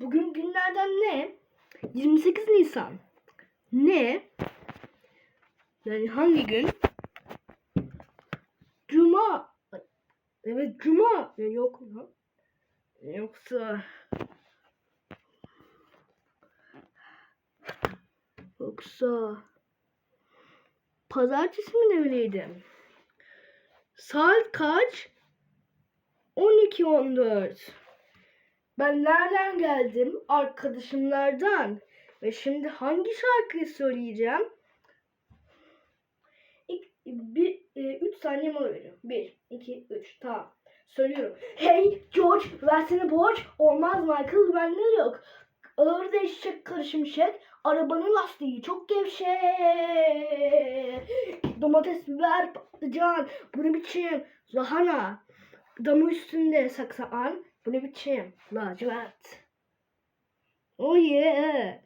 Bugün günlerden ne? 28 Nisan. Ne? Yani hangi gün? Cuma. Evet, Cuma. Ya yok mu? Yoksa... Yoksa... Pazartesi mi ne bileydim? Saat kaç? 12.14. Ben nereden geldim? Arkadaşımlardan. Ve şimdi hangi şarkıyı söyleyeceğim? İlk, bir, e, üç saniye mola veriyorum. Bir, iki, üç. Tamam. Söylüyorum. Hey George versene borç. Olmaz Michael bende yok. Ağır eşek karışımşek. Arabanın lastiği çok gevşek. Domates, biber, patlıcan. Bu ne biçim? Lahana. Damı üstünde saksağan. Bu ne biçim? Lacivert. Oh yeah.